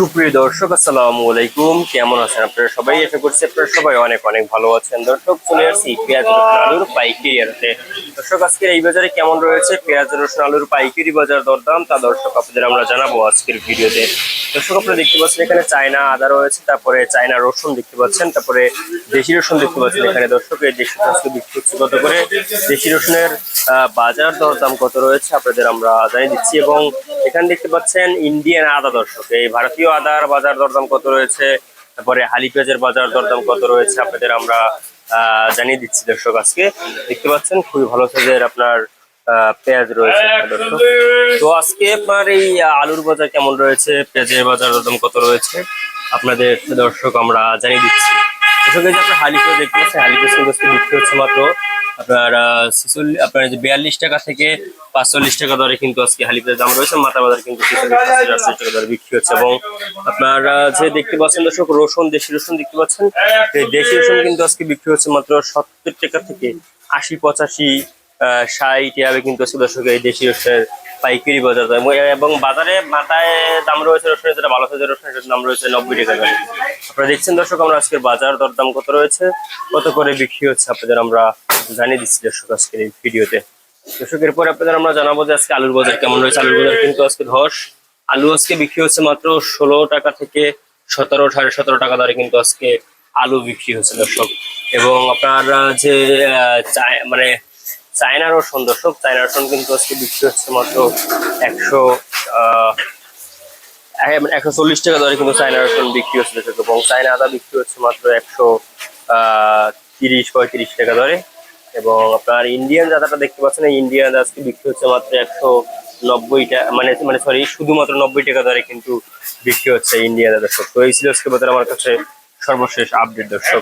সুপ্রিয় দর্শক, আসসালামু আলাইকুম। কেমন আছেন আপনারা সবাই? আশা করছি আপনারা সবাই অনেক অনেক ভালো আছেন। দর্শক, চলে আসছি পেঁয়াজ রসুন আলুর পাইকারি আড়তে দর্শক, আজকের এই বাজারে কেমন রয়েছে? পেঁয়াজ রসুন আলুর পাইকারি বাজার দরদাম, তা দর্শক আপনাদের আমরা জানাব আজকের ভিডিওতে। দর্শক, আপনারা দেখতে পাচ্ছেন এখানে চায়না আদা রয়েছে, তারপরে চায়না রসুন দেখতে পাচ্ছেন, তারপরে দেশি রসুন দেখতে পাচ্ছেন এখানে। দর্শক, এই দেশি রসুন বিক্রি হচ্ছে কত করে? দেশি রসুনের বাজার দরদাম কত রয়েছে আপনাদের আমরা জানিয়ে দিচ্ছি এবং এখানে দেখতে পাচ্ছেন ইন্ডিয়ান আদা দর্শক। এই ভারতীয় আদার বাজার দরদাম কত রয়েছে? তারপরে হালি পেঁয়াজের বাজার দরদাম কত রয়েছে? আপনাদের আমরা জানিয়ে দিচ্ছি দর্শক আজকে। দেখতে পাচ্ছেন খুবই ভালো সাইজের আপনার পেঁয়াজ রয়েছে দর্শক। তো আজকে আপনার এই আলুর বাজার কেমন রয়েছে? পেঁয়াজের বাজার দরদাম কত রয়েছে? আপনাদের দর্শক আমরা জানিয়ে দিচ্ছি। দর্শক, এই যে আপনার হালি পেঁয়াজ দেখতে পাচ্ছেন হালি পেঁয়াজ বিক্রি হচ্ছে মাত্র আপনার আপনার যে বিয়াল্লিশ টাকা থেকে পাঁচচল্লিশ টাকা দরে কিন্তু আজকে হালি পেঁয়াজের দাম রয়েছে, মাথা বাজার কিন্তু টাকা দরে বিক্রি হচ্ছে। এবং আপনারা যে দেখতে পাচ্ছেন দর্শক, রসুন, দেশি রসুন দেখতে পাচ্ছেন, এই দেশি রসুন কিন্তু আজকে বিক্রি হচ্ছে মাত্র সত্তর টাকা থেকে আশি, পঁচাশি ষাট, এভাবে কিন্তু আজকে দর্শক এই দেশি রসুনের পাইকারি বাজার এবং বাজারে মাথায় দাম রয়েছে রসুনের যেটা ভালো সাইজের সেটার দাম রয়েছে নব্বই টাকা করে। আপনারা দেখছেন দর্শক, আমরা আজকের বাজার দরদাম কত রয়েছে, কত করে বিক্রি হচ্ছে আপনাদের আমরা জানিয়ে দিচ্ছি দর্শক আজকের এই ভিডিওতে। দর্শক, এরপর আপনাদের আমরা জানাব যে আজকে আলুর বাজার কেমন রয়েছে। আলুর বাজার কিন্তু আজকে ধস। আলু আজকে বিক্রি হচ্ছে মাত্র ষোলো টাকা থেকে সতেরো, সাড়ে সতেরো টাকা দরে কিন্তু আজকে আলু বিক্রি হচ্ছে দর্শক। এবং আপনার যে মানে চায়না রসুন দর্শক চায়না রসুন কিন্তু আজকে বিক্রি হচ্ছে মাত্র একশো আহ, একশো চল্লিশ টাকা দরে কিন্তু চায়না রসুন বিক্রি হচ্ছে দর্শক এবং চায়না আদা বিক্রি হচ্ছে মাত্র একশো তিরিশ পঁয়ত্রিশ টাকা দরে। এবং আপনার ইন্ডিয়ান আদাটা দেখতে পাচ্ছেন ইন্ডিয়ান আজকে বিক্রি হচ্ছে মাত্র একশো নব্বই টাকা মানে মানে সরি শুধুমাত্র নব্বই টাকা দরে কিন্তু বিক্রি হচ্ছে ইন্ডিয়ান দর্শক তো এই ছিল আজকে আমার কাছে সর্বশেষ আপডেট দর্শক।